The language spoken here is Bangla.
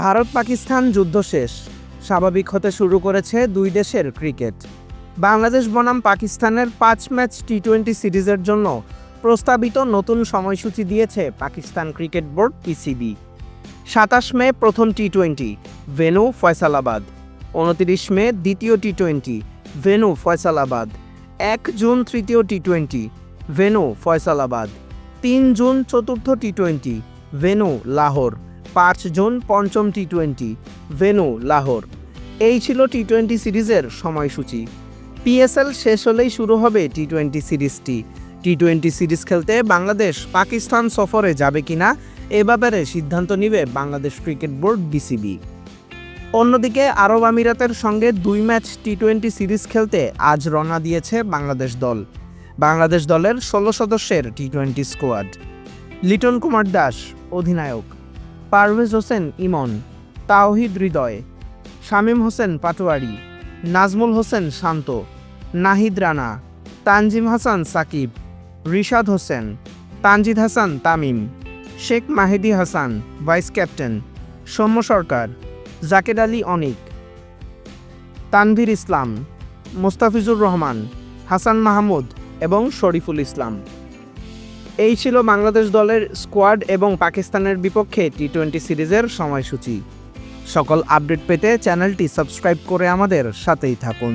ভারত পাকিস্তান যুদ্ধ শেষ। স্বাভাবিক হতে শুরু করেছে দুই দেশের ক্রিকেট। বাংলাদেশ বনাম পাকিস্তানের পাঁচ ম্যাচ টি টোয়েন্টি সিরিজের জন্য প্রস্তাবিত নতুন সময়সূচি দিয়েছে পাকিস্তান ক্রিকেট বোর্ড পিসিবি সাতাশ মে প্রথম টি টোয়েন্টি ভেনু ফয়সালাবাদ। উনতিরিশ মে দ্বিতীয় টি টোয়েন্টি ভেনু ফয়সালাবাদ। এক জুন তৃতীয় টি টোয়েন্টি ভেনু ফয়সালাবাদ। তিন জুন চতুর্থ টি টোয়েন্টি ভেনু লাহোর। পাঁচ জুন পঞ্চম টি টোয়েন্টি ভেনু, লাহোর। এই ছিল টি টোয়েন্টি সিরিজের সময়সূচি। পিএসএল শেষ হলেই শুরু হবে টি টোয়েন্টি সিরিজটি। টি টোয়েন্টি সিরিজ খেলতে বাংলাদেশ পাকিস্তান সফরে যাবে কিনা, এ ব্যাপারে সিদ্ধান্ত নিবে বাংলাদেশ ক্রিকেট বোর্ড বিসিবি অন্যদিকে আরব আমিরাতের সঙ্গে দুই ম্যাচ টি টোয়েন্টি সিরিজ খেলতে আজ রওনা দিয়েছে বাংলাদেশ দল। বাংলাদেশ দলের ষোলো সদস্যের T twenty squad. Liton Kumar Das, অধিনায়ক। পারভেজ হোসেন ইমন, তাওহিদ হৃদয়, শামীম হোসেন পাটোয়ারি, নাজমুল হোসেন শান্ত, নাহিদ রানা, তানজিম হাসান সাকিব, রিশাদ হোসেন, তানজিদ হাসান তামিম, শেখ মাহিদি হাসান ভাইস ক্যাপ্টেন, সৌম্য সরকার, জাকের আলী অনিক, তানভীর ইসলাম, মোস্তাফিজুর রহমান, হাসান মাহমুদ এবং শরীফুল ইসলাম। এই ছিল বাংলাদেশ দলের স্কোয়াড এবং পাকিস্তানের বিপক্ষে টি টোয়েন্টি সিরিজের সময়সূচি। সকল আপডেট পেতে চ্যানেলটি সাবস্ক্রাইব করে আমাদের সাথেই থাকুন।